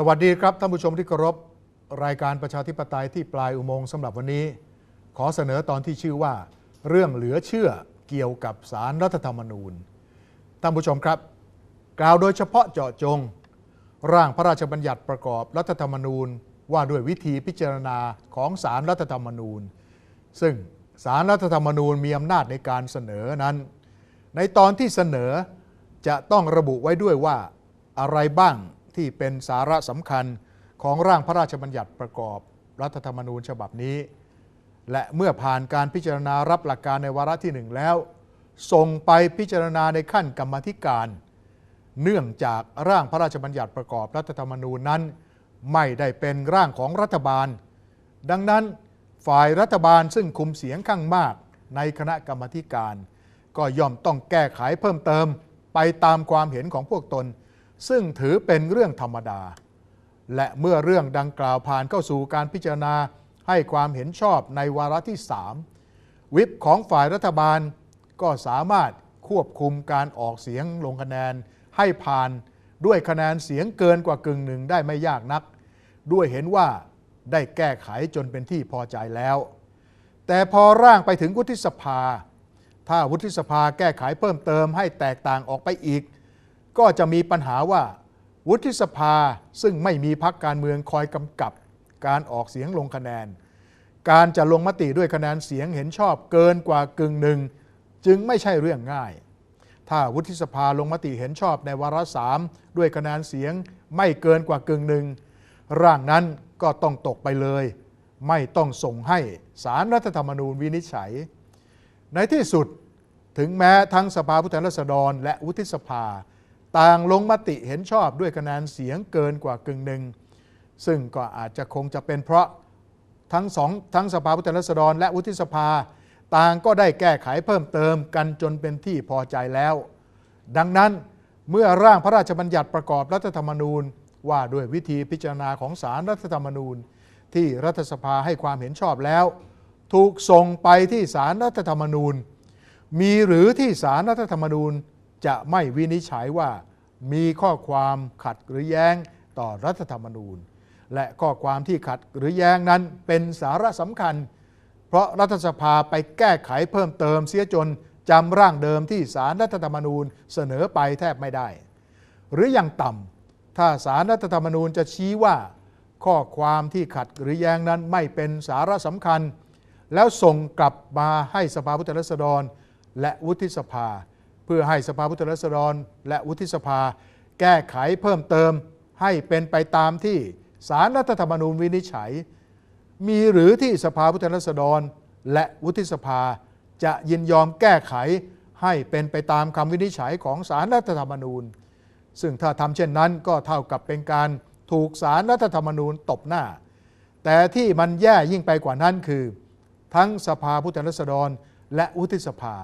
สวัสดีครับท่านผู้ชมที่เคารพรายการประชาธิปไตยที่ปลายอุโมงค์สำหรับวันนี้ ขอเสนอตอนที่ชื่อว่า เรื่องเหลือเชื่อเกี่ยวกับสารรัฐธรรมนูญท่านผู้ชมครับ กล่าวโดยเฉพาะเจาะจง ร่างพระราชบัญญัติประกอบรัฐธรรมนูญ ว่าด้วยวิธีพิจารณาของสารรัฐธรรมนูญ ซึ่งสารรัฐธรรมนูญมีอำนาจในการเสนอนั้น ในตอนที่เสนอจะต้องระบุไว้ด้วยว่าอะไรบ้าง ที่เป็นสาระสำคัญของร่างพระราชบัญญัติประกอบรัฐธรรมนูญฉบับนี้ และเมื่อผ่านการพิจารณารับหลักการในวาระที่หนึ่งแล้ว ส่งไปพิจารณาในขั้นกรรมธิการ เนื่องจากร่างพระราชบัญญัติประกอบรัฐธรรมนูญนั้น ไม่ได้เป็นร่างของรัฐบาล ดังนั้นฝ่ายรัฐบาลซึ่งคุมเสียงข้างมากในคณะกรรมธิการ ก็ย่อมต้องแก้ไขเพิ่มเติมไปตามความเห็นของพวกตน ซึ่งถือเป็นเรื่องธรรมดา และเมื่อเรื่องดังกล่าวผ่านเข้าสู่การพิจารณาให้ความเห็นชอบในวาระที่ 3 วิปของฝ่ายรัฐบาลก็สามารถควบคุมการออกเสียงลงคะแนนให้ผ่านด้วยคะแนนเสียงเกินกว่ากึ่งหนึ่งได้ไม่ยากนัก ด้วยเห็นว่าได้แก้ไขจนเป็นที่พอใจแล้ว แต่พอร่างไปถึงวุฒิสภา ถ้าวุฒิสภาแก้ไขเพิ่มเติมให้แตกต่างออกไปอีก ก็จะมีปัญหาว่า วุฒิสภาซึ่งไม่มีพักการเมืองคอยกำกับ การออกเสียงลงคะแนน การจะลงมติด้วยคะแนนเสียงเห็นชอบเกินกว่ากึ่งหนึ่ง จึงไม่ใช่เรื่องง่าย ถ้าวุฒิสภาลงมติเห็นชอบในวาระสามด้วยคะแนนเสียงไม่เกินกว่ากึ่งหนึ่งร่างนั้นก็ต้องตกไปเลย ไม่ต้องส่งให้สารรัฐธรรมนูญวินิจฉัย ในที่สุดถึงแม้ทั้งสภาผู้แทนราษฎรและวุฒิสภา ต่างลงมติเห็นชอบด้วยคะแนนเสียงเกินกว่ากึ่งหนึ่ง ซึ่งก็อาจจะคงจะเป็นเพราะทั้งสองทั้งสภาผู้แทนราษฎร และวุฒิสภา ต่างก็ได้แก้ไขเพิ่มเติมกันจนเป็นที่พอใจแล้ว ดังนั้นเมื่อร่างพระราชบัญญัติประกอบรัฐธรรมนูญ ว่าด้วยวิธีพิจารณาของสารรัฐธรรมนูญ ที่รัฐสภาให้ความเห็นชอบแล้ว ถูกส่งไปที่สารรัฐธรรมนูญ มีหรือที่สารรัฐธรรมนูญจะไม่วินิจฉัยว่า มีข้อความขัดหรือแย้งต่อรัฐธรรมนูญ และข้อความที่ขัดหรือแย้งนั้นเป็นสาระสำคัญ เพราะรัฐสภาไปแก้ไขเพิ่มเติมเสียจนจำร่างเดิมที่สารรัฐธรรมนูญเสนอไปแทบไม่ได้ หรืออย่างต่ำถ้าสารรัฐธรรมนูญจะชี้ว่า ข้อความที่ขัดหรือแย้งนั้นไม่เป็นสาระสำคัญ แล้วส่งกลับมาให้สภาผู้แทนราษฎร และวุฒิสภา เพื่อให้สภาผู้แทนราษฎร และวุฒิสภา แก้ไขเพิ่มเติม ให้เป็นไปตามที่สารรัฐธรรมนูญวินิจฉัย มีหรือที่สภาผู้แทนราษฎร และวุฒิสภา จะยินยอมแก้ไขให้เป็นไปตามคำวินิจฉัยของสารรัฐธรรมนูญ ซึ่งถ้าทำเช่นนั้นก็เท่ากับเป็นการถูกสารรัฐธรรมนูญตบหน้า แต่ที่มันแย่ยิ่งไปกว่านั้นคือ ทั้งสภาผู้แทนราษฎร และวุฒิสภา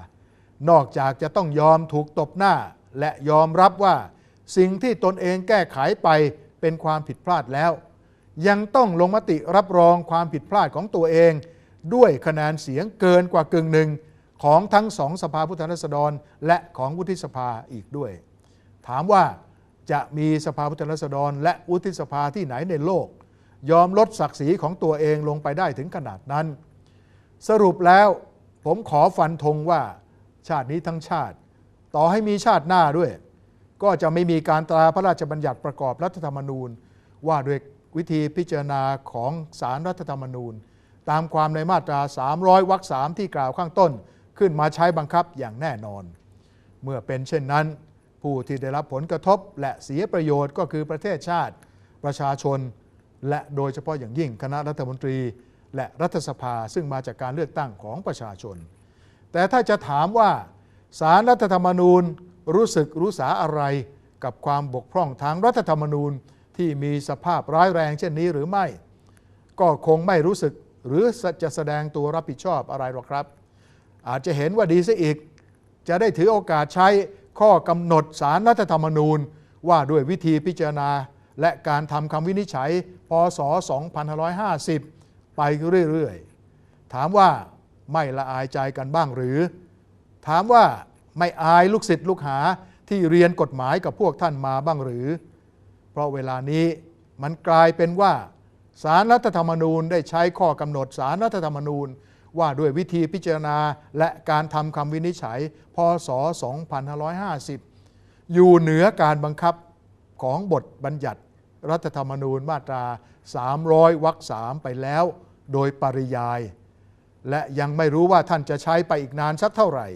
นอกจากจะต้องยอมถูกตบหน้า และยอมรับว่าสิ่งที่ตนเองแก้ไขไปเป็นความผิดพลาดแล้ว ยังต้องลงมติรับรองความผิดพลาดของตัวเอง ด้วยคะแนนเสียงเกินกว่ากึ่งหนึ่งของทั้งสองสภาผู้แทนราษฎร และของวุฒิสภาอีกด้วย ถามว่าจะมีสภาผู้แทนราษฎร และวุฒิสภาที่ไหนในโลก ยอมลดศักดิ์ศรีของตัวเองลงไปได้ถึงขนาดนั้น สรุปแล้วผมขอฟันธงว่า ชาตินี้ทั้งชาติ ต่อให้มีชาติหน้าด้วย ก็จะไม่มีการตราพระราชบัญญัติประกอบรัฐธรรมนูญ ว่าด้วยวิธีพิจารณาของสารรัฐธรรมนูญ ตามความในมาตรา 300วรรคสามที่กล่าวข้างต้นขึ้นมาใช้บังคับอย่างแน่นอน เมื่อเป็นเช่นนั้น ผู้ที่ได้รับผลกระทบและเสียประโยชน์ก็คือประเทศชาติ ประชาชน และโดยเฉพาะอย่างยิ่งคณะรัฐมนตรี และรัฐสภาซึ่งมาจากการเลือกตั้งของประชาชน แต่ถ้าจะถามว่าสารรัฐธรรมนูญรู้สึกรู้สาอะไรกับความบกพร่องทางรัฐธรรมนูญที่มีสภาพร้ายแรงเช่นนี้หรือไม่ ก็คงไม่รู้สึกหรือจะแสดงตัวรับผิดชอบอะไรหรอกครับ อาจจะเห็นว่าดีซะอีก จะได้ถือโอกาสใช้ข้อกำหนดสารรัฐธรรมนูญ ว่าด้วยวิธีพิจารณา และการทำคำวินิจฉัยพศ 2550 ไปเรื่อยๆ ถามว่า ไม่ละอายใจกันบ้างหรือ ถามว่าไม่อายลูกศิษย์ลูกหาที่เรียนกฎหมายกับพวกท่านมาบ้างหรือ เพราะเวลานี้มันกลายเป็นว่าสารรัฐธรรมนูญได้ใช้ข้อกำหนดสารรัฐธรรมนูญ ว่าด้วยวิธีพิจารณาและการทำคำวินิจฉัย พศ 2550 อยู่เหนือการบังคับของบทบัญญัติรัฐธรรมนูญมาตรา 300วรรคสามไปแล้ว โดยปริยาย และยังไม่รู้ว่าท่านจะใช้ไปอีกนานสักเท่าไหร่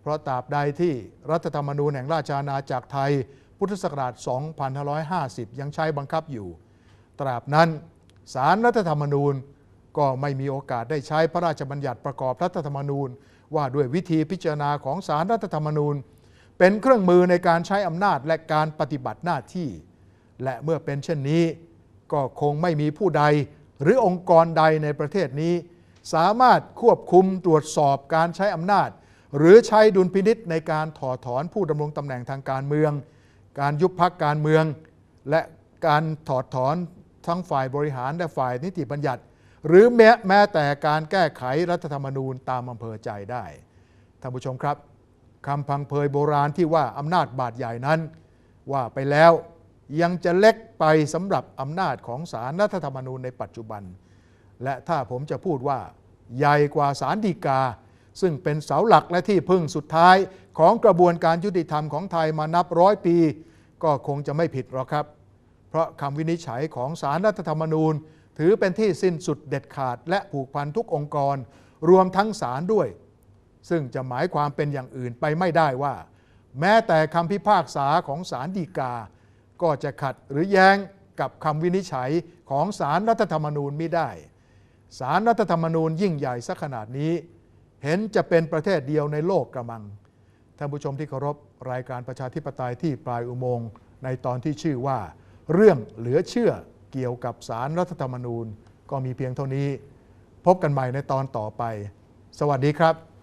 เพราะตราบใดที่รัฐธรรมนูญแห่งราชอาณาจักรไทย พุทธศักราช 2550 ยังใช้บังคับอยู่ ตราบนั้นสารรัฐธรรมนูญก็ไม่มีโอกาสได้ใช้พระราชบัญญัติประกอบรัฐธรรมนูญ ว่าด้วยวิธีพิจารณาของสารรัฐธรรมนูญ เป็นเครื่องมือในการใช้อำนาจและการปฏิบัติหน้าที่ และเมื่อเป็นเช่นนี้ ก็คงไม่มีผู้ใดหรือองค์กรใดในประเทศนี้ สามารถควบคุมตรวจสอบการใช้อำนาจ หรือใช้ดุลพินิษในการถอดถอนผู้ดำรงตำแหน่งทางการเมือง การยุบพักการเมือง และการถอดถอนทั้งฝ่ายบริหารและฝ่ายนิติบัญญัติ หรือแม้แม้แต่การแก้ไขรัฐธรรมนูญตามอำเภอใจได้ท่านผู้ชมครับคำพังเพยโบราณที่ว่าอำนาจบาดใหญ่นั้น ว่าไปแล้วยังจะเล็กไปสำหรับอำนาจของสารรัฐธรรมนูญในปัจจุบัน และถ้าผมจะพูดว่า ใหญ่กว่าสารดีกา ซึ่งเป็นเสาหลักและที่พึ่งสุดท้ายของกระบวนการยุติธรรมของไทยมานับร้อยปี ก็คงจะไม่ผิดหรอกครับ เพราะคำวินิจฉัยของสารรัฐธรรมนูญ ถือเป็นที่สิ้นสุดเด็ดขาด และผูกพันทุกองค์กร รวมทั้งศาลด้วย ซึ่งจะหมายความเป็นอย่างอื่นไปไม่ได้ว่า แม้แต่คำพิพากษาของศาลฎีกา ก็จะขัดหรือแย้งกับคำวินิจฉัยของสารรัฐธรรมนูญไม่ได้ สารรัฐธรรมนูญยิ่งใหญ่สักขนาดนี้ เห็นจะเป็นประเทศเดียวในโลกกระมัง ท่านผู้ชมที่เคารพรายการประชาธิปไตยที่ปลายอุโมงค์ในตอนที่ชื่อว่า เรื่องเหลือเชื่อเกี่ยวกับสารรัฐธรรมนูญก็มีเพียงเท่านี้ พบกันใหม่ในตอนต่อไป สวัสดีครับ